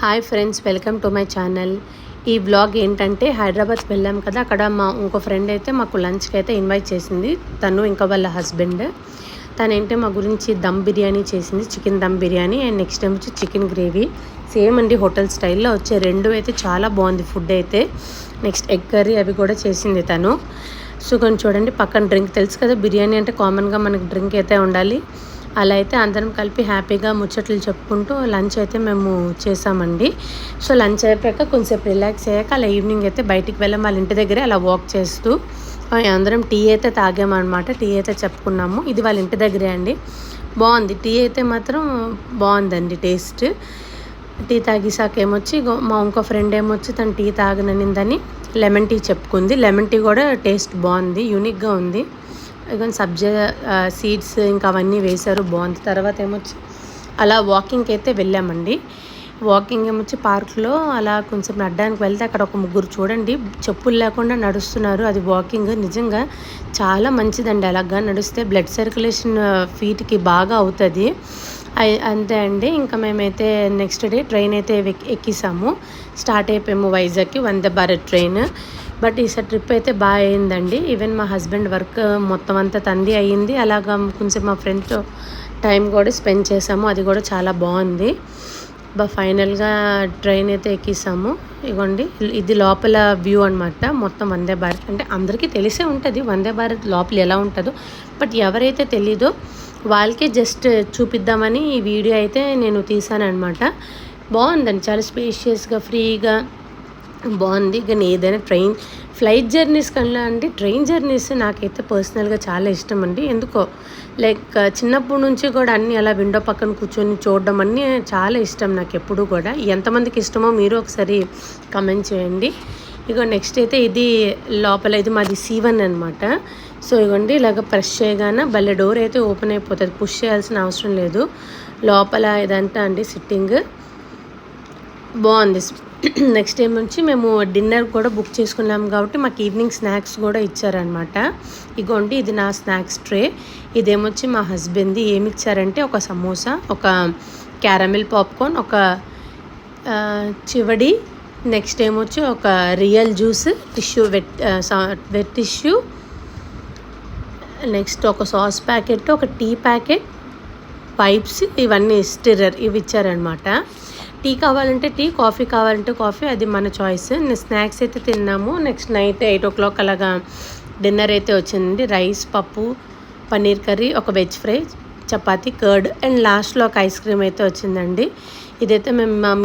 Hi friends welcome to my channel. ఈ blog ఏంటంటే హైదరాబాద్ వెళ్ళాం కదా అక్కడ మా ఇంకో ఫ్రెండ్ అయితే మాకు లంచ్కి అయితే ఇన్వైట్ చేసింది. తను ఇంకా వాళ్ళ హస్బెండ్. తను ఏంటంటే మా గురించి దమ్ బిర్యానీ చేసింది chicken dum biryani and next time వచ్చి చికెన్ గ్రేవీ. సేమ్ అండి హోటల్ స్టైల్లో వచ్చే రెండు అయితే చాలా బాగుంది ఫుడ్ అయితే. నెక్స్ట్ ఎగ్ కర్రీ అవి కూడా చేసింది తను. సో కొంచెం చూడండి పక్కన డ్రింక్ తెలుసు కదా బిర్యానీ అంటే కామన్గా మనకి డ్రింక్ అయితే ఉండాలి. అలా అయితే అందరం కలిపి హ్యాపీగా ముచ్చట్లు చెప్పుకుంటూ లంచ్ అయితే మేము చేసామండి. సో లంచ్ అయిపోయాక కొంచెంసేపు రిలాక్స్ అయ్యాక అలా ఈవినింగ్ అయితే బయటికి వెళ్ళాం. వాళ్ళ ఇంటి దగ్గరే అలా వాక్ చేస్తూ అందరం టీ అయితే తాగామన్నమాట. టీ అయితే చెప్పుకున్నాము. ఇది వాళ్ళ ఇంటి దగ్గరే అండి. బాగుంది. టీ అయితే మాత్రం బాగుందండి టేస్ట్. టీ తాగేసాక ఏమొచ్చి మా ఇంకో ఫ్రెండ్ ఏమొచ్చి తను టీ తాగననిందని లెమన్ టీ చెప్పుకుంది. లెమన్ టీ కూడా టేస్ట్ బాగుంది యూనిక్గా ఉంది. ఇదిగో సబ్జా సీడ్స్ ఇంకా అవన్నీ వేశారు బాగుంది. తర్వాత ఏమొచ్చి అలా వాకింగ్కి అయితే వెళ్ళామండి. వాకింగ్ ఏమొచ్చి పార్క్లో అలా కొంచెం నడ్డానికి వెళ్తే అక్కడ ఒక ముగ్గురు చూడండి చెప్పులు లేకుండా నడుస్తున్నారు. అది వాకింగ్ నిజంగా చాలా మంచిదండి. అలాగా నడిస్తే బ్లడ్ సర్క్యులేషన్ ఫీట్కి బాగా అవుతుంది. అంతే అండి. ఇంకా మేమైతే నెక్స్ట్ డే ట్రైన్ అయితే ఎక్- ఎక్కేసాము. స్టార్ట్ అయిపోయాము వైజాగ్కి వందే భారత్ ట్రైన్ బట్ ఈసారి ట్రిప్ అయితే బాగా అయిందండి. ఈవెన్ మా హస్బెండ్ వర్క్ మొత్తం అంతా తంది అయ్యింది. అలాగా కొంచెం మా ఫ్రెండ్తో టైం కూడా స్పెండ్ చేసాము. అది కూడా చాలా బాగుంది. బా ఫైనల్గా ట్రైన్ అయితే ఎక్కిసాము. ఇగోండి ఇది లోపల వ్యూ అనమాట మొత్తం వందే భారత్. అంటే అందరికీ తెలిసే ఉంటుంది వందే భారత్ లోపల ఎలా ఉంటుందో. బట్ ఎవరైతే తెలీదో వాళ్ళకే జస్ట్ చూపిద్దామని ఈ వీడియో అయితే నేను తీసాను అనమాట బాగుందండి. చాలా స్పేషియస్గా ఫ్రీగా బాగుంది. కానీ ఏదైనా ట్రైన్ ఫ్లైట్ జర్నీస్ కన్నా అంటే ట్రైన్ జర్నీస్ నాకైతే పర్సనల్గా చాలా ఇష్టం అండి. ఎందుకో లైక్ చిన్నప్పటి నుంచి కూడా అన్నీ అలా విండో పక్కన కూర్చొని చూడడం అన్నీ చాలా ఇష్టం నాకు ఎప్పుడు కూడా. ఎంతమందికి ఇష్టమో మీరు ఒకసారి కమెంట్ చేయండి. ఇక నెక్స్ట్ అయితే ఇది లోపల ఇది మాది సీవన్ అనమాట సో ఇవ్వండి ఇలాగ ప్రెస్ చేయగానే భలే డోర్ అయితే ఓపెన్ అయిపోతుంది. పుష్ చేయాల్సిన అవసరం లేదు. లోపల ఇదంతా అండి సిట్టింగ్. బాగుంది. నెక్స్ట్ టైం నుంచి మేము డిన్నర్ కూడా బుక్ చేసుకున్నాం కాబట్టి మాకు ఈవినింగ్ స్నాక్స్ కూడా ఇచ్చారనమాట ఇగోండి ఇది నా స్నాక్స్ ట్రే. ఇదేమొచ్చి మా హస్బెండ్ది ఏమి ఇచ్చారంటే ఒక సమోసా ఒక క్యారమిల్ పాప్కార్న్ ఒక చివడి నెక్స్ట్ ఏమొచ్చి ఒక real juice tissue wet wet tissue next ఒక సాస్ ప్యాకెట్ ఒక టీ ప్యాకెట్ పైప్స్ ఇవన్నీ స్టిర్రర్ ఇవి ఇచ్చారనమాట టీ కావాలంటే టీ కాఫీ కావాలంటే కాఫీ అది మన చాయిస్. స్నాక్స్ అయితే తిన్నాము. Next night eight o'clock అలాగా డిన్నర్ అయితే వచ్చింది. రైస్ పప్పు పన్నీర్ కర్రీ ఒక veg fry chapati curd and లాస్ట్లో ఒక ఐస్ క్రీమ్ అయితే వచ్చిందండి. ఇదైతే మేము